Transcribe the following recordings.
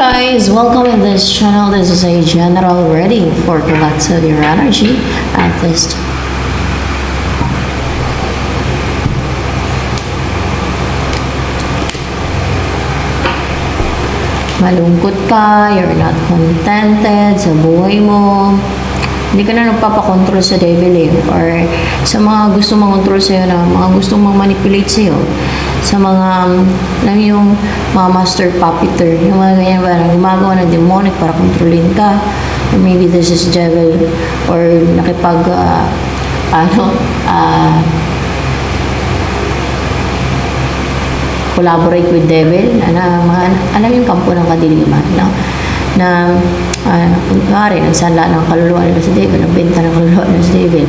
guys, welcome in this channel. This is a general reading for collective your energy at this malungkot ka, you're not contented sa buhay mo, hindi ka na nagpapakontrol sa devil eh, or sa mga gusto mangontrol sa'yo na mga gusto mang manipulate sa'yo, sa mga, lang yung mga master puppeteer, yung mga ganyan na gumagawa ng demonic para kontrolin ka, or maybe this is devil, or nakipag, ah, ano, ah, collaborate with devil na mga alam yung kampo ng kadiliman no? na uh, kunwari nagsala ng kaluluwa nila sa devil nagbenta ng kaluluwa nila sa devil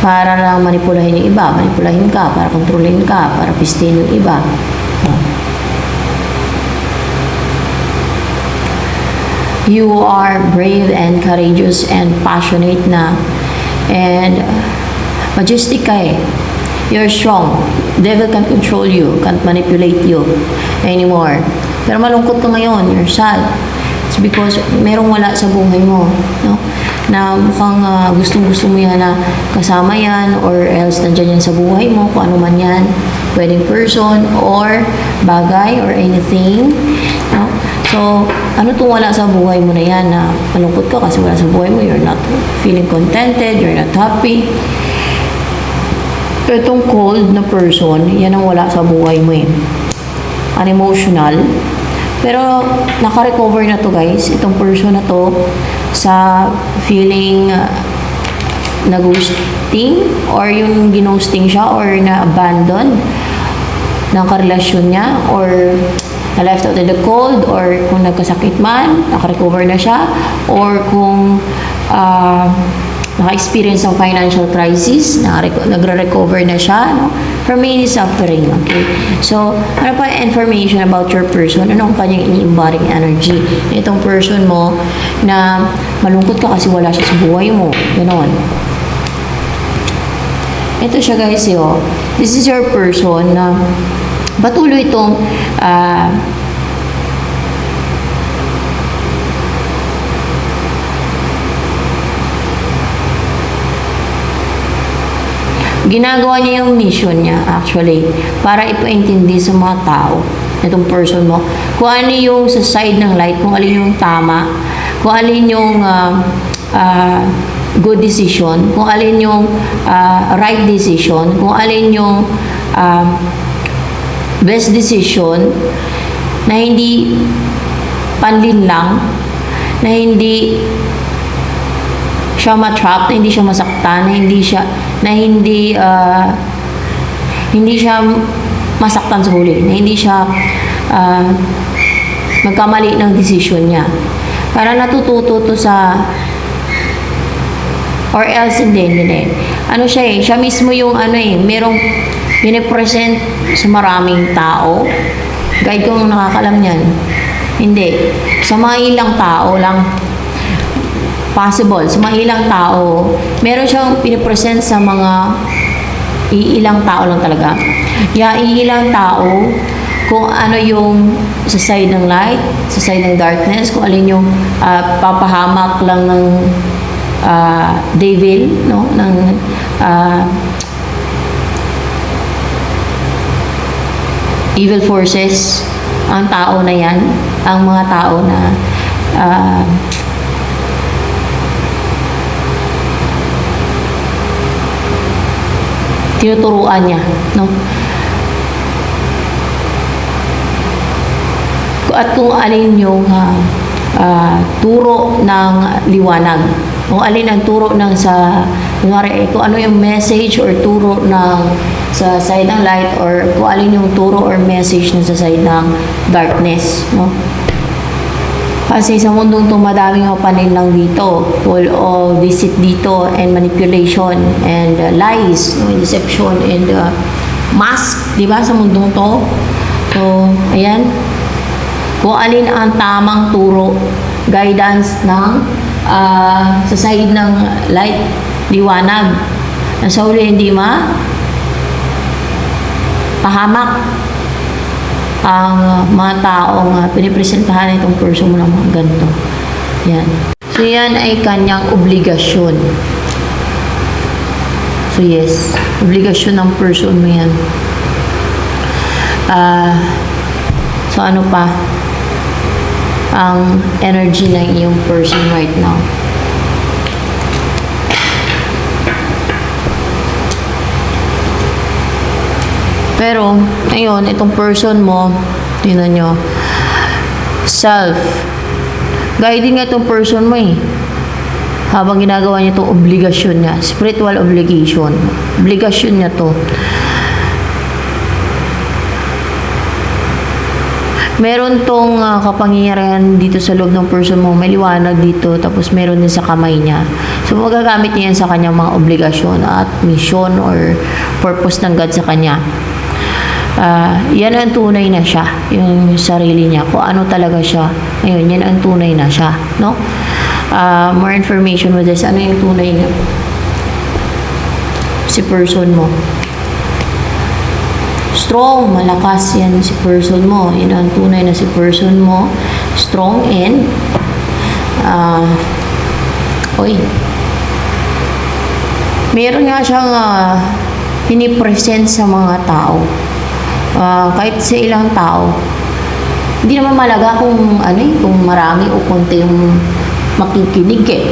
para lang manipulahin yung iba manipulahin ka para kontrolin ka para pistin yung iba you are brave and courageous and passionate na and majestic ka eh you're strong. Devil can't control you, can't manipulate you anymore. Pero malungkot ka ngayon, you're sad. It's because merong wala sa buhay mo, no? Na mukhang uh, gustong-gusto mo yan na kasama yan or else nandyan yan sa buhay mo, kung ano man yan. Wedding person or bagay or anything, no? So, ano itong wala sa buhay mo na yan na malungkot ka kasi wala sa buhay mo, you're not feeling contented, you're not happy. Itong cold na person, yan ang wala sa buhay mo eh. Unemotional. Pero naka-recover na to guys, itong person na to sa feeling uh, na ghosting or yung ginosting siya or na-abandon ng karelasyon niya? Or na left out in the cold? Or kung nagkasakit man, naka-recover na siya? Or kung uh, naka-experience ng financial crisis, nagre-recover na siya, no? From any suffering, okay? So, ano pa information about your person? Ano ang kanyang ini-embodying energy? Itong person mo na malungkot ka kasi wala siya sa buhay mo. Ganon. Ito siya guys, yo. This is your person na patuloy itong uh, ginagawa niya yung mission niya actually para ipaintindi sa mga tao itong person mo. Kung ano yung sa side ng light kung alin yung tama kung alin yung uh, uh, good decision kung alin yung uh, right decision kung alin yung uh, best decision na hindi panlin lang na hindi siya matrap, na hindi siya masaktan, na hindi siya na hindi uh, hindi siya masaktan sa huli, na hindi siya uh, magkamali ng desisyon niya. Para natututo to sa or else hindi, hindi. Ano siya eh, siya mismo yung ano eh, merong pinipresent sa maraming tao. Guide kung nakakalam niyan. Hindi. Sa mga ilang tao lang possible sa mga ilang tao, meron siyang pinipresent sa mga iilang tao lang talaga. Ya, iilang tao, kung ano yung sa side ng light, sa side ng darkness, kung alin yung uh, papahamak lang ng uh, devil, no? ng uh, evil forces, ang tao na yan, ang mga tao na uh, tinuturuan niya, no? At kung alin yung uh, uh, turo ng liwanag, kung alin ang turo ng sa, kunwari, kung ano yung message or turo ng sa side ng light or kung alin yung turo or message ng sa side ng darkness, no? Kasi sa mundong ito, madaming mapanin lang dito. Full of deceit dito and manipulation and uh, lies, no? deception and uh, mask, di ba, sa mundong to. So, ayan. Kung alin ang tamang turo, guidance ng uh, sa side ng light, liwanag. Nasa uli, hindi ma pahamak ang mga taong uh, pinipresentahan itong person mo ng mga ganito. Yan. So, yan ay kanyang obligasyon. So, yes. Obligasyon ng person mo yan. Ah, so, ano pa? Ang energy ng iyong person right now. Pero, ayun, itong person mo, tingnan nyo, self. Guiding nga itong person mo eh. Habang ginagawa niya itong obligasyon niya, spiritual obligation. Obligasyon niya to. Meron tong ah, kapangyarihan dito sa loob ng person mo, may liwanag dito, tapos meron din sa kamay niya. So, magagamit niya yan sa kanyang mga obligasyon at mission or purpose ng God sa kanya. Ah, yan ang tunay na siya, yung sarili niya, kung ano talaga siya. Ayun, yan ang tunay na siya, no? Ah, more information with this, ano yung tunay na si person mo. Strong, malakas yan si person mo. Yan ang tunay na si person mo. Strong and ah, oy, meron nga siyang uh, pinipresent sa mga tao. Ah, kahit sa ilang tao, hindi naman malaga kung ano eh, kung marami o konti yung makikinig eh.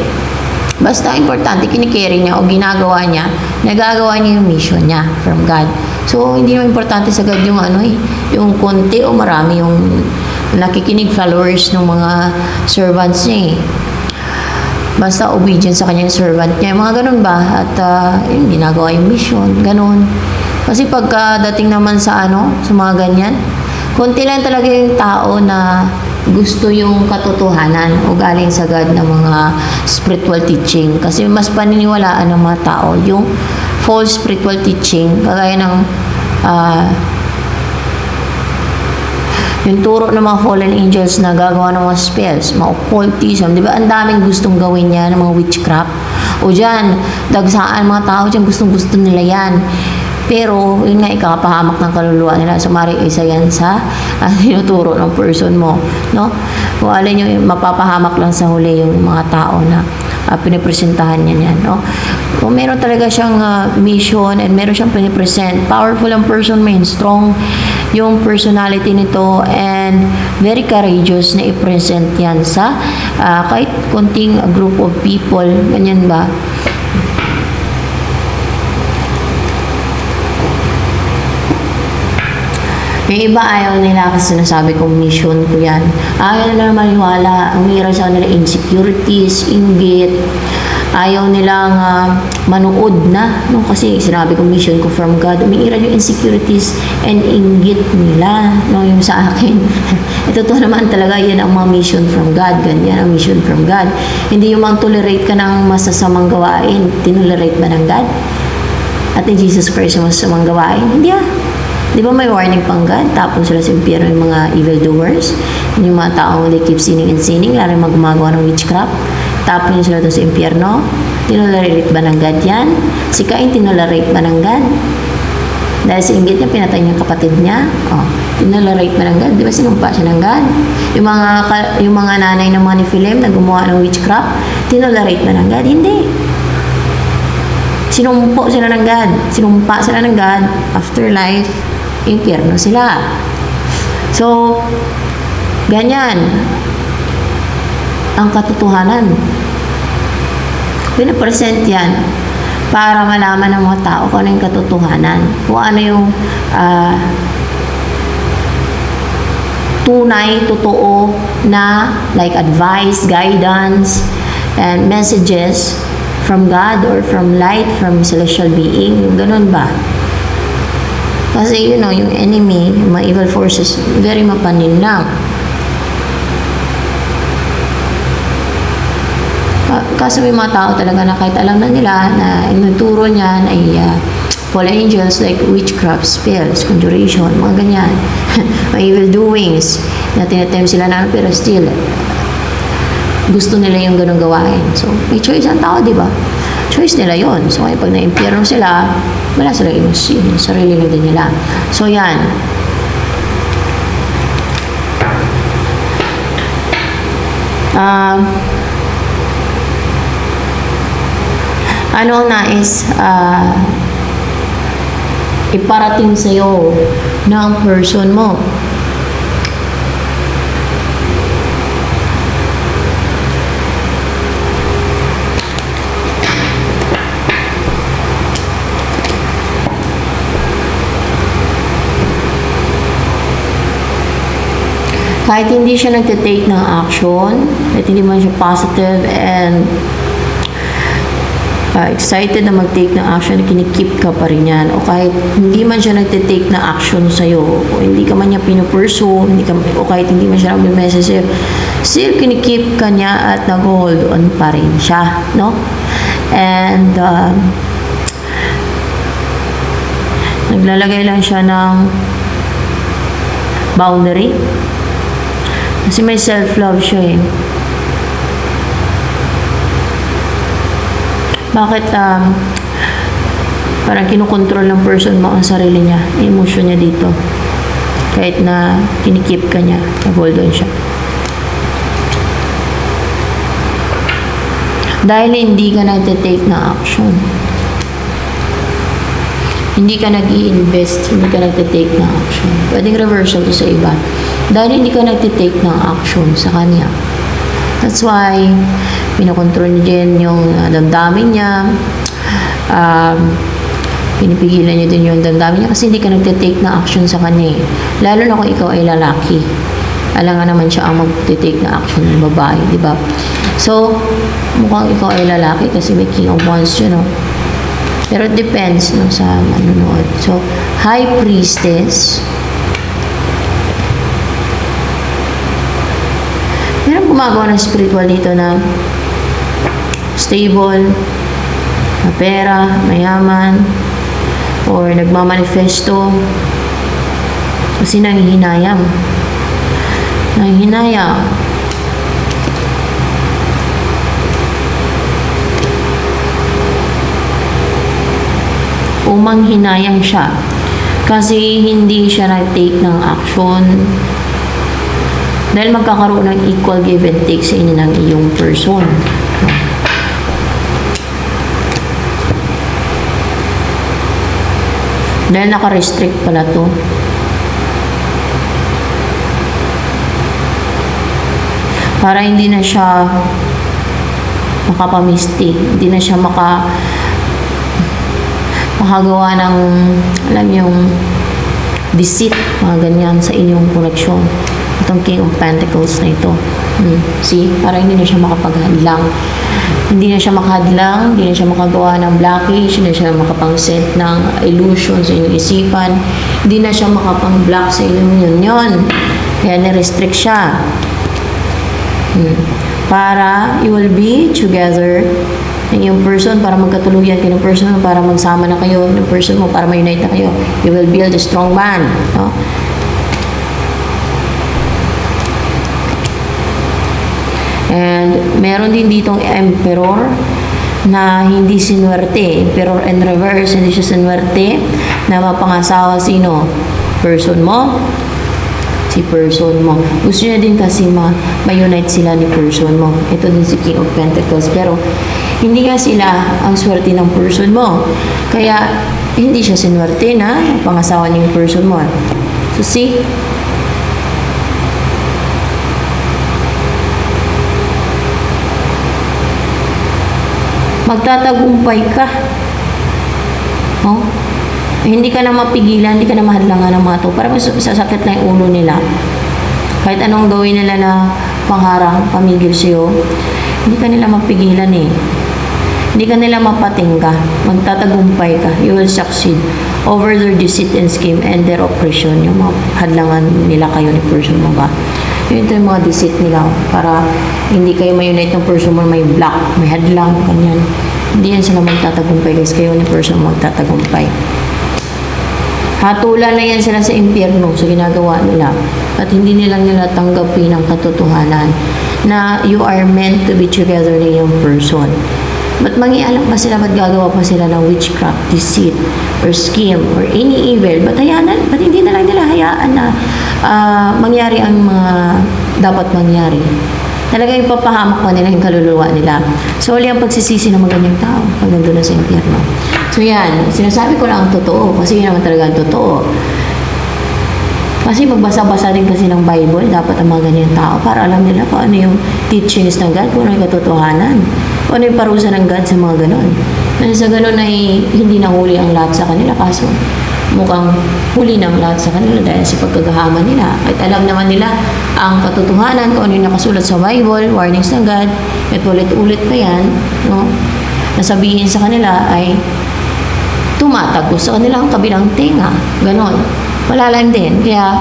Basta importante, kinikere niya o ginagawa niya, nagagawa niya yung mission niya from God. So, hindi naman importante sa God yung ano eh, yung konti o marami yung nakikinig followers ng mga servants niya eh. Basta obedient sa kanyang servant niya. Mga ganun ba? At ah, yun, ginagawa yung mission. Ganun. Kasi pagkadating naman sa ano, sa mga ganyan, konti lang talaga yung tao na gusto yung katotohanan o galing sa God ng mga spiritual teaching. Kasi mas paniniwalaan ng mga tao yung false spiritual teaching, kagaya ng ah, yung turo ng mga fallen angels na gagawa ng mga spells, mga occultism, di ba? Ang daming gustong gawin yan, ng mga witchcraft. O dyan, dagsaan mga tao dyan, gustong gusto nila yan. Pero, yun nga, ikapahamak ng kaluluwa nila. So, mari isa yan sa uh, tinuturo ng person mo. No? Kung alin yung mapapahamak lang sa huli yung mga tao na uh, pinipresentahan niya yan. No? Kung meron talaga siyang uh, mission and meron siyang pinipresent, powerful ang person mo yun, strong yung personality nito and very courageous na i-present yan sa uh, kahit konting uh, group of people, ganyan ba? May iba ayaw nila kasi sinasabi kong mission ko yan. Ayaw nila maniwala. Umira sa nila insecurities, inggit. Ayaw nilang uh, manood na. No? Kasi sinabi kong mission ko from God. Umiira yung insecurities and inggit nila. No? Yung sa akin. Ito to naman talaga yan ang mga mission from God. Ganyan ang mission from God. Hindi yung mang-tolerate ka ng masasamang gawain. Tinolerate ba ng God? At ni Jesus Christ yung masasamang gawain? Hindi ah. Di ba may warning pang God? Tapon sila sa impyerno yung mga evildoers. Yung mga taong they keep sinning and sinning, lalo yung gumagawa ng witchcraft. Tapon nyo sila sa impyerno. Tinolerate ba ng God yan? Si Cain, tinolerate ba ng God? Dahil sa inggit niya, pinatay niya kapatid niya. Oh, tinolerate ba ng God? Di ba sinumpa siya ng God? Yung mga, yung mga nanay ng mga Nephilim na gumawa ng witchcraft, tinolerate ba ng God? Hindi. Sinumpo sila ng God. Sinumpa sila ng God. Afterlife, impyerno sila. So, ganyan ang katotohanan. Pinapresent yan para malaman ng mga tao kung ano yung katotohanan. Kung ano yung ah, tunay, totoo na like advice, guidance, and messages from God or from light, from celestial being, yung ganun ba? Kasi, you know, yung enemy, yung mga evil forces, very mapaninlang. Ka- Kaso may mga tao talaga na kahit alam na nila na yung turo niyan ay uh, fallen angels like witchcraft, spells, conjuration, mga ganyan. mga evil doings na tinatem sila na pero still gusto nila yung ganun gawain. So, may choice ang tao, di ba? choice nila yon So, ngayon, pag na-impyerno sila, wala sila emosyon. Sarili na din nila. So, yan. Uh, ano ang nais uh, iparating sa'yo ng person mo? Kahit hindi siya nagte-take ng action, kahit hindi man siya positive and uh, excited na mag-take ng action, kinikip ka pa rin yan. O kahit hindi man siya nagte-take ng action sa'yo, o hindi ka man niya pinupurso, hindi ka, o kahit hindi man siya nag-message sa'yo, still kinikip ka niya at nag-hold on pa rin siya, no? And, um, naglalagay lang siya ng boundary. Kasi may self-love siya eh. Bakit um, parang kinukontrol ng person mo ang sarili niya, emotion niya dito. Kahit na kinikip ka niya, nag-hold on siya. Dahil hindi ka nagte-take na action. Hindi ka nag invest hindi ka nagte-take na action. Pwedeng reversal to sa iba. Dahil hindi ka nagte-take ng action sa kanya. That's why, pinokontrol niya din yung uh, damdamin niya. Um, pinipigilan niya din yung damdamin niya kasi hindi ka nagte-take na action sa kanya eh. Lalo na kung ikaw ay lalaki. Alam nga naman siya ang mag-take na action ng babae, di ba? So, mukhang ikaw ay lalaki kasi may king of wands yun, no? Pero it depends no, sa manonood. So, high priestess. Meron gumagawa ng spiritual dito na stable, na pera, mayaman, or nagmamanifesto. Kasi nanghihinayang. Nanghihinayang. umanghinayang siya kasi hindi siya nag-take ng action dahil magkakaroon ng equal give and take sa inyo ng iyong person. Dahil naka-restrict pala to. Para hindi na siya makapamisti. Hindi na siya maka makagawa ng, alam yung deceit, mga ganyan sa inyong connection. Itong King of Pentacles na ito. Hmm. See? Para hindi na siya makapaghadlang. Hindi na siya makahadlang, hindi na siya makagawa ng blockage, hindi na siya makapang-set ng illusion sa inyong isipan, hindi na siya makapang-block sa inyong union. Kaya ni-restrict siya. Hmm. Para you will be together ng iyong person para magkatuluyan kayo ng person para magsama na kayo ng person mo, para ma-unite na kayo. You will build a strong bond. No? And meron din ditong emperor na hindi sinwerte. Emperor in reverse, hindi siya sinwerte na mapangasawa sino? Person mo, si person mo. Gusto niya din kasi ma ma-unite sila ni person mo. Ito din si King of Pentacles. Pero hindi nga sila ang swerte ng person mo. Kaya hindi siya sinwerte na pangasawa yung person mo. So see, magtatagumpay ka. Oh? Hindi ka na mapigilan, hindi ka na mahadlangan ng mga to. Parang mas- sasakit na yung ulo nila. Kahit anong gawin nila na pangharang, pamigil sa'yo, hindi ka nila mapigilan eh. Hindi ka nila mapatingga. Magtatagumpay ka. You will succeed over their deceit and scheme and their oppression. Yung mga hadlangan nila kayo ni person mo ba? Yun ito yung mga deceit nila para hindi kayo may-unite ng person mo may block, may hadlang, kanyan. Hindi yan sila magtatagumpay guys. Kayo ni person mo magtatagumpay. Hatulan na yan sila sa impyerno sa ginagawa nila at hindi nila nila tanggapin ang katotohanan na you are meant to be together ni yung person. Ba't mangialam pa sila, ba't gagawa pa sila ng witchcraft, deceit, or scheme, or any evil? Ba't hayaan na, hindi na lang nila hayaan na ah, mangyari ang mga dapat mangyari? Talagang ipapahamak pa nila yung kaluluwa nila. So, huli ang pagsisisi ng mga ganyang tao pag nandun na sa impyerno. So, yan. Sinasabi ko lang ang totoo kasi yun naman talaga ang totoo. Kasi magbasa-basa din kasi ng Bible, dapat ang mga ganyan tao para alam nila kung ano yung teachings ng God, kung ano yung katotohanan, ano yung parusa ng God sa mga ganon. Kasi sa ganon ay hindi nahuli ang lahat sa kanila, kaso mukhang huli ng lahat sa kanila dahil sa pagkagahama nila. At alam naman nila ang katotohanan, kung ano yung nakasulat sa Bible, warnings ng God, at ulit-ulit pa yan, no? nasabihin sa kanila ay tumatagos sa kanilang kabilang tenga. Ganon. Malalim din. Kaya,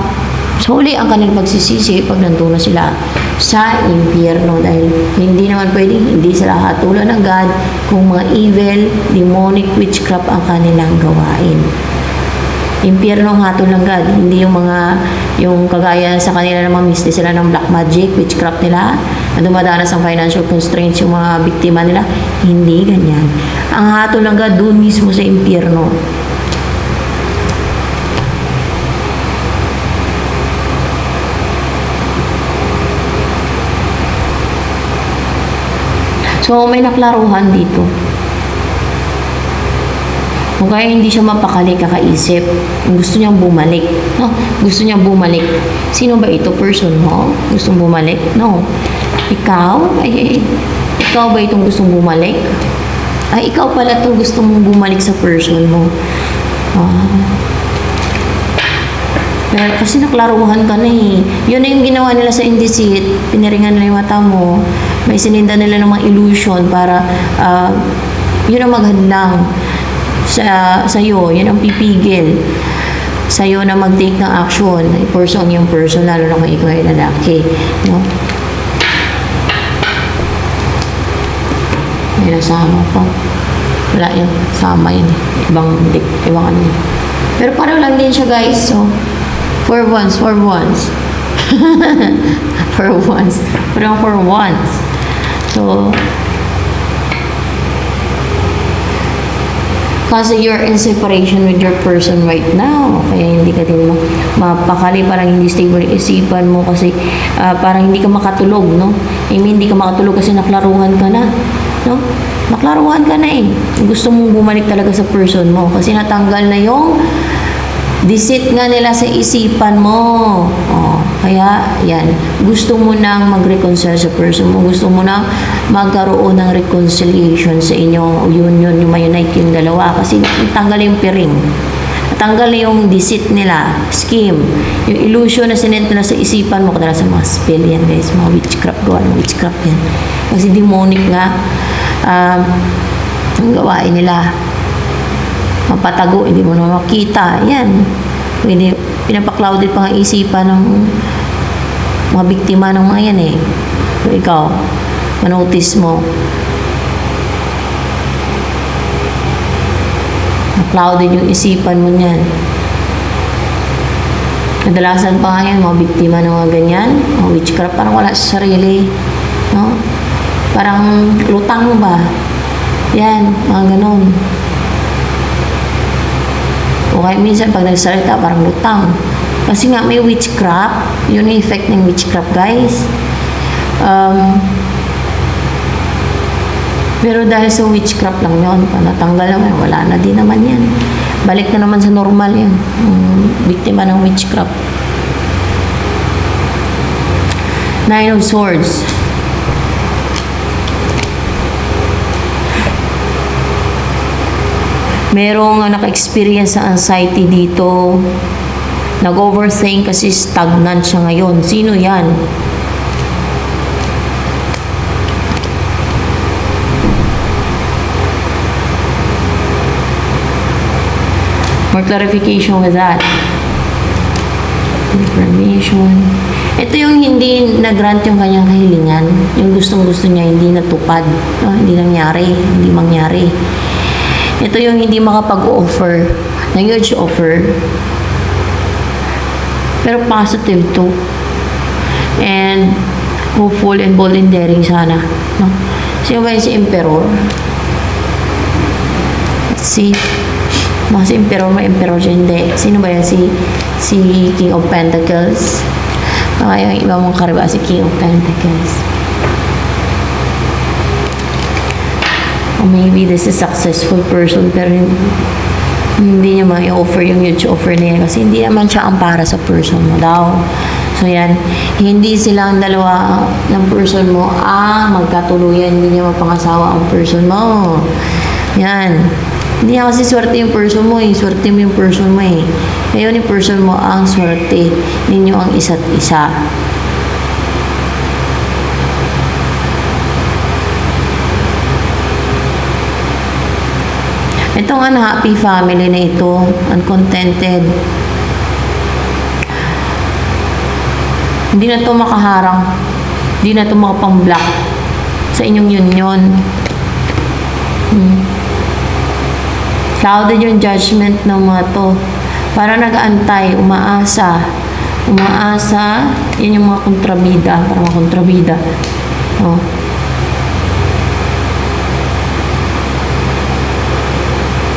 sa huli ang kanilang pagsisisi pag nandun na sila sa impyerno dahil hindi naman pwedeng hindi sila hatulan ng God kung mga evil, demonic witchcraft ang kanilang gawain. Impyerno ang hatol ng God, hindi yung mga yung kagaya sa kanila naman misli sila ng black magic, witchcraft nila, na dumadanas ang financial constraints yung mga biktima nila. Hindi ganyan. Ang hatol ng God doon mismo sa impyerno. So, may naklaruhan dito. Kung kaya hindi siya mapakali kakaisip, gusto niyang bumalik. No? Gusto niyang bumalik. Sino ba ito? Person mo? Gustong bumalik? No. Ikaw? Ay, ikaw ba itong gustong bumalik? Ay, ikaw pala itong gusto mong bumalik sa person mo. Ah. Pero kasi naklaruhan ka na eh. Yun na yung ginawa nila sa indisit. Piniringan nila yung mata mo. May sininda nila ng mga illusion para ah, yun ang maghadlang sa sa'yo. Yun ang pipigil sa'yo na mag-take ng action. Person yung person, lalo na kung ikaw ay lalaki. No? May nasama pa. Wala yung sama yun. eh. Ibang, ibang ano yun. Pero pareho lang din siya guys. So, for once, for once. for once. Pero for once. So, kasi you're in separation with your person right now. Kaya hindi ka din ma- mapakali, parang hindi stable isipan mo kasi ah, parang hindi ka makatulog, no? I mean, hindi ka makatulog kasi naklaruhan ka na, no? Naklaruhan ka na eh. Gusto mong bumalik talaga sa person mo kasi natanggal na yung deceit nga nila sa isipan mo. Oh, kaya, yan. Gusto mo nang mag-reconcile sa person mo. Gusto mo nang magkaroon ng reconciliation sa inyong union, yung ma-unite yung dalawa. Kasi tanggal yung piring. Natanggal na yung deceit nila, scheme, yung illusion na sinent nila sa isipan mo, kadalasan mga spell yan guys, mga witchcraft, gawa ng witchcraft yan. Kasi demonic nga, um, ang gawain nila mapatago, hindi mo na makita. Yan. Hindi, pinapaklouded pa ang isipan ng mga biktima ng mga yan eh. So, ikaw, manotice mo. Clouded yung isipan mo niyan. Kadalasan pa nga yan, mga biktima ng mga ganyan, mga witchcraft, parang wala sa sarili. No? Parang lutang ba? Yan, mga ganon. O kaya minsan pag nagsalita, parang lutang. Kasi nga may witchcraft. Yun yung effect ng witchcraft, guys. Um, pero dahil sa witchcraft lang yun, pag natanggal naman, wala na din naman yan. Balik na naman sa normal yan. Um, biktima ng witchcraft. Nine of Swords. Merong uh, naka-experience sa anxiety dito. Nag-overthink kasi stagnant siya ngayon. Sino yan? More clarification with that. Information. Ito yung hindi nag-grant yung kanyang kahilingan. Yung gustong-gusto niya, hindi natupad. No? Hindi nangyari. Hindi mangyari. Ito yung hindi makapag-offer ng huge offer. Pero positive to. And hopeful and bold and daring sana. No? Sino ba yun si Emperor? See. Baka si Emperor, may Emperor siya, hindi. Sino ba yan? Si, si King of Pentacles. Baka yung iba mong kariba, si King of Pentacles. Maybe this is successful person pero hin- hindi niya ma-offer yung huge offer na yan kasi hindi naman siya ang para sa person mo daw. So yan, hindi silang dalawa ng person mo ang magkatuluyan, hindi niya mapangasawa ang person mo. Yan. Hindi niya kasi swerte yung person mo eh. Swerte mo yung person mo eh. Ngayon yung person mo ang swerte ninyo ang isa't isa. Itong unhappy family na ito, uncontented, hindi na to makaharang, hindi na to makapang-block sa inyong union. Hmm. Clouded yung judgment ng mga to. Para nag-antay, umaasa. Umaasa, yun yung mga kontrabida, para mga kontrabida. Oh.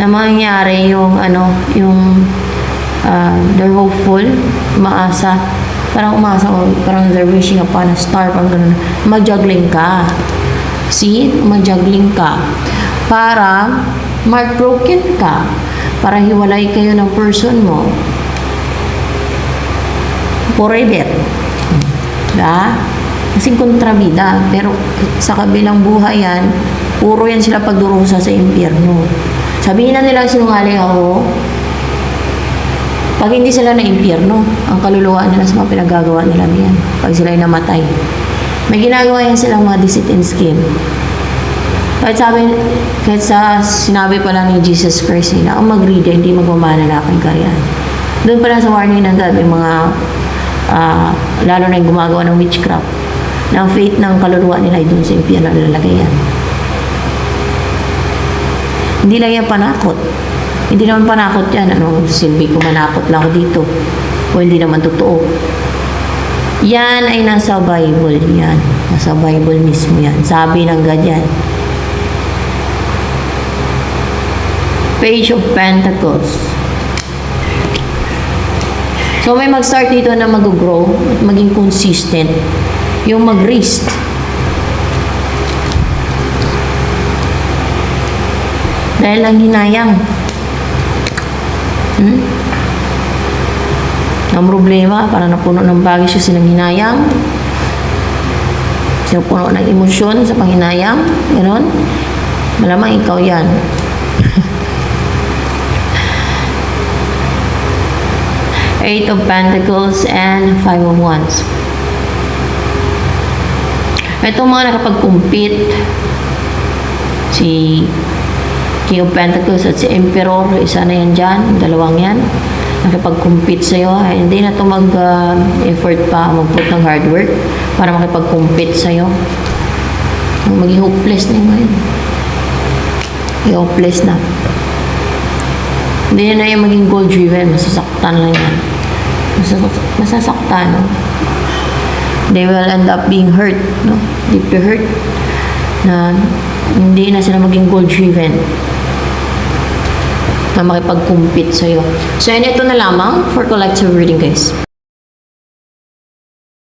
Na mangyari yung ano, yung uh, they're hopeful, umaasa, parang umaasa, o parang they're wishing upon a star, parang ganun, mag-juggling ka. See? Mag-juggling ka. Para mag-broken ka. Para hiwalay kayo ng person mo. Forever. Da? Kasing kontrabida. Pero sa kabilang buhay yan, puro yan sila pagdurusa sa impyerno. Sabihin na nila sinungaling ako. Pag hindi sila na impyerno, ang kaluluwa nila sa mga pinagagawa nila niyan. Pag sila ay namatay. May ginagawa yan silang mga deceit and scheme. Kahit sabi, kahit sa sinabi pa lang ni Jesus Christ, eh, na ang mag-read hindi magmamana na aking karyan. Doon pa lang sa warning ng God, may mga, ah, lalo na yung gumagawa ng witchcraft, na ang faith ng kaluluwa nila ay doon sa impyerno nilalagay yan. Hindi lang yan panakot. Hindi naman panakot yan. Ano, silbi ko manakot lang ako dito. O hindi naman totoo. Yan ay nasa Bible yan. Nasa Bible mismo yan. Sabi ng God yan. Page of Pentacles. So may mag-start dito na mag-grow maging consistent. Yung mag-risk. Dahil lang hinayang. Hmm? Ang problema, para napuno ng bagay siya silang hinayang. Sinupuno ng emosyon sa panghinayang. Ganon. Malamang ikaw yan. Eight of Pentacles and Five of Wands. Itong mga nakapag-compete, si King of Pentacles at si Emperor, isa na yan dyan, dalawang yan. Nakipag-compete sa'yo, ay, hindi na ito mag-effort pa, mag-put ng hard work para makipag-compete sa'yo. Maging hopeless na yun ngayon. Maging hopeless na. Hindi na yung maging goal-driven, masasaktan lang yan. Masasak- masasaktan, no? They will end up being hurt, no? Deeply hurt na hindi na sila maging goal-driven na makipag-compete sa'yo. So, yan ito na lamang for collective reading, guys.